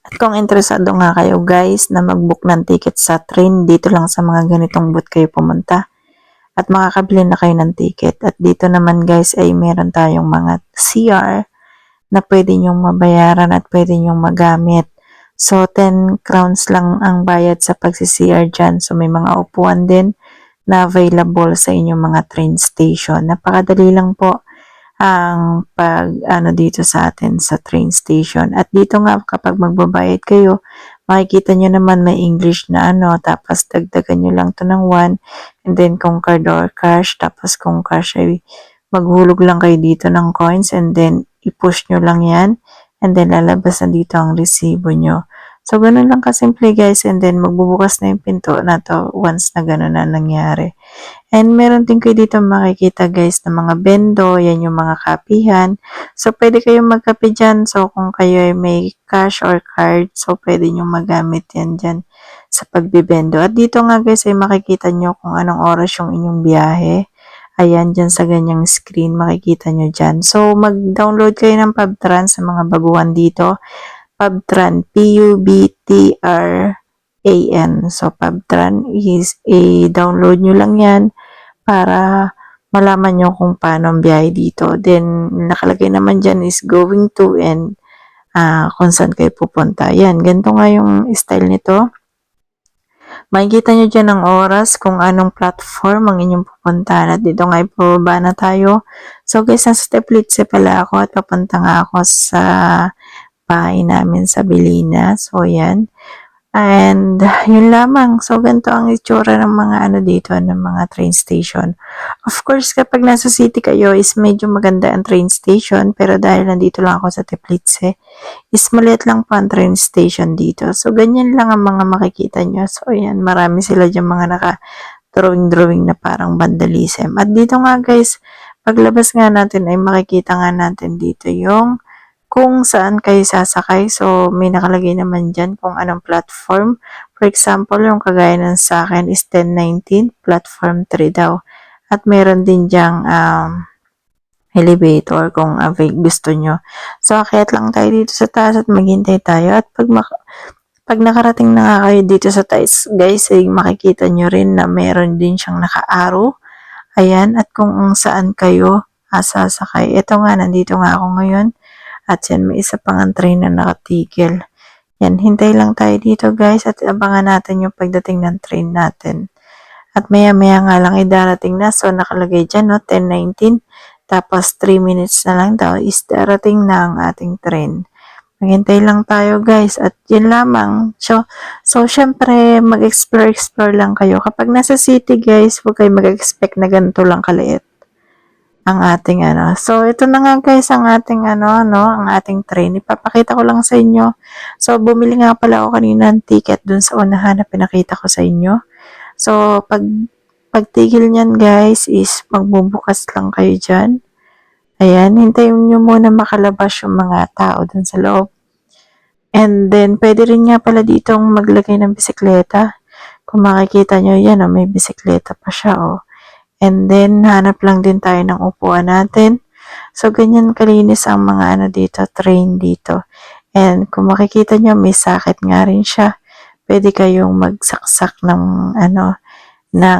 At kung interesado nga kayo guys na mag-book ng ticket sa train, dito lang sa mga ganitong booth kayo pumunta. At makakabili na kayo ng ticket. At dito naman guys ay meron tayong mga CR na pwede nyong mabayaran at pwede nyong magamit. So, 10 crowns lang ang bayad sa pagsi-CR dyan. So, may mga upuan din na available sa inyong mga train station. Napakadali lang po ang pag ano dito sa atin sa train station. At dito nga kapag magbabayad kayo, makikita nyo naman may English na ano, tapos dagdagan nyo lang to ng 1 and then kung card or cash, tapos kung cash ay maghulog lang kayo dito ng coins and then i-push nyo lang yan and then lalabas na dito ang resibo nyo. So, ganun lang kasimple guys and then magbubukas na yung pinto na to once na ganun na nangyari. And meron din kayo dito makikita guys na mga bendo, yan yung mga kapihan. So, pwede kayong magkape dyan. So, kung kayo ay may cash or card, so pwede nyo magamit yan dyan sa pagbibendo. At dito nga guys ay makikita nyo kung anong oras yung inyong biyahe. Ayan, dyan sa ganyang screen, makikita nyo dyan. So, mag-download kayo ng PubTran sa mga baguhan dito. PubTran, P-U-B-T-R-A-N. So, PubTran is i-download nyo lang yan para malaman nyo kung paano ang biyahe dito. Then, nakalagay naman dyan is going to and ah kung saan kayo pupunta. Yan, ganito nga yung style nito. Makikita nyo dyan ang oras kung anong platform ang inyong pupuntahan. At dito nga ipababa na tayo. So guys, nasa Teplitze pala ako at papunta nga ako sa bahay namin sa Belina. So yan. And yun lamang. So ganito ang itsura ng mga ano dito, ng mga train station. Of course, kapag nasa city kayo is medyo maganda ang train station. Pero dahil nandito lang ako sa Teplitze, is maliit lang po ang train station dito. So, ganyan lang ang mga makikita nyo. So, ayan, marami sila dyan mga naka drawing-drawing na parang vandalism. At dito nga guys, paglabas nga natin ay makikita nga natin dito yung kung saan kayo sasakay. So, may nakalagay naman dyan kung anong platform. For example, yung kagaya ng sa akin is 1019, platform 3 daw. At meron din dyang um, elevator kung avail gusto nyo. So, akyat lang tayo dito sa taas at maghintay tayo. At pag, pag nakarating na kayo dito sa taas, guys, ay makikita nyo rin na meron din siyang naka-arrow. Ayan, at kung saan kayo asasakay. Ito nga, nandito nga ako ngayon. At yan, may isa pang ang train na nakatigil. Yan, hintay lang tayo dito guys at abangan natin yung pagdating ng train natin. At maya maya nga lang idarating na. So nakalagay dyan no, 10.19. Tapos 3 minutes na lang daw is darating na ang ating train. Maghintay lang tayo guys at yun lamang. So, so syempre mag-explore-explore lang kayo. Kapag nasa city guys, huwag kayo mag-expect na ganito lang kaliit ang ating ano. So, ito na nga guys ang ating ano, no, ang ating train. Ipapakita ko lang sa inyo. So, bumili nga pala ako kanina ng ticket dun sa unahan na pinakita ko sa inyo. So, pag pagtigil niyan guys is magbubukas lang kayo dyan. Ayan, hintayin nyo muna makalabas yung mga tao dun sa loob. And then, pwede rin nga pala ditong maglagay ng bisikleta. Kung makikita nyo yan, oh, may bisikleta pa siya, oh. And then, hanap lang din tayo ng upuan natin. So, ganyan kalinis ang mga ano dito, train dito. And kung makikita nyo, may sakit nga rin siya. Pwede kayong magsaksak ng ano, ng